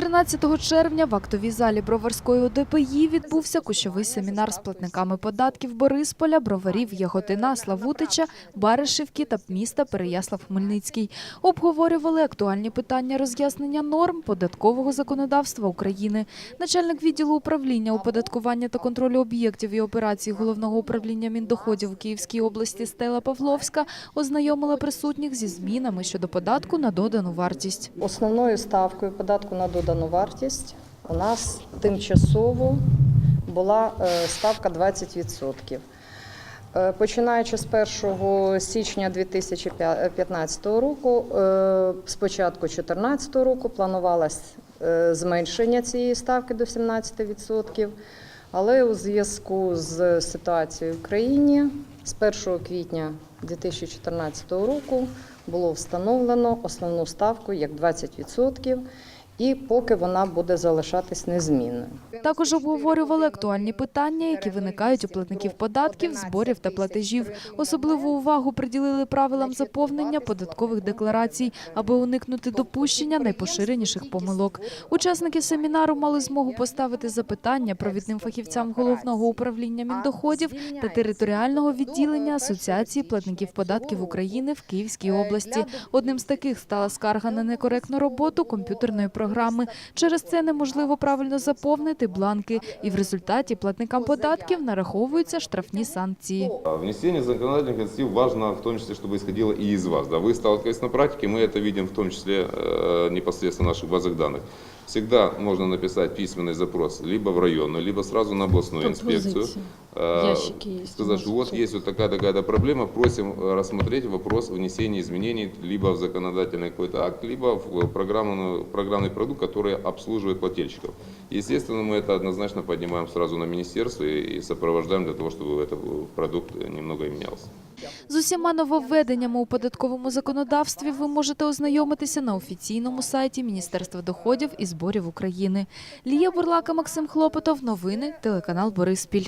13 червня в актовій залі Броварської ОДПІ відбувся кущовий семінар з платниками податків Борисполя, Броварів, Яготина, Славутича, Баришівки та міста Переяслав-Хмельницький. Обговорювали актуальні питання роз'яснення норм податкового законодавства України. Начальник відділу управління оподаткування та контролю об'єктів і операцій Головного управління Міндоходів у Київській області Стела Павловська ознайомила присутніх зі змінами щодо податку на додану вартість. Основною ставкою податку на додану вартість. У нас тимчасово була е, ставка 20%. Е, Починаючи з 1 січня 2015 року, е, з початку 2014 року планувалось е, зменшення цієї ставки до 17%, але у зв'язку з ситуацією в країні з 1 квітня 2014 року було встановлено основну ставку як 20%, і поки вона буде залишатись незмінною. Також обговорювали актуальні питання, які виникають у платників податків, зборів та платежів. Особливу увагу приділили правилам заповнення податкових декларацій, аби уникнути допущення найпоширеніших помилок. Учасники семінару мали змогу поставити запитання провідним фахівцям головного управління міндоходів та територіального відділення Асоціації платників податків України в Київській області. Одним з таких стала скарга на некоректну роботу комп'ютерної програми Через це неможливо правильно заповнити бланки, і в результаті платникам податків нараховуються штрафні санкції. А Внесение законодательных инициатив важно в том числе, чтобы исходило и из вас. Да, вы сталкиваетесь на практике, мы это видим в том числе э, непосредственно в наших базах данных. Всегда можно написать письменный запрос либо в районную, либо сразу на областную инспекцию. Э, есть Сказать, что вот тут. есть вот такая-такая проблема, просим э, рассмотреть вопрос внесения изменений либо в законодательный какой-то акт, либо в программную, программный продукт, который обслуживает плательщиков. Естественно, мы это однозначно поднимаем сразу на министерство и сопровождаем для того, чтобы этот продукт немного менялся. З усіма нововведеннями у податковому законодавстві ви можете ознайомитися на офіційному сайті Міністерства доходів і зборів України. Лія Бурлака, Максим Хлопотов. Новини телеканал Бориспіль.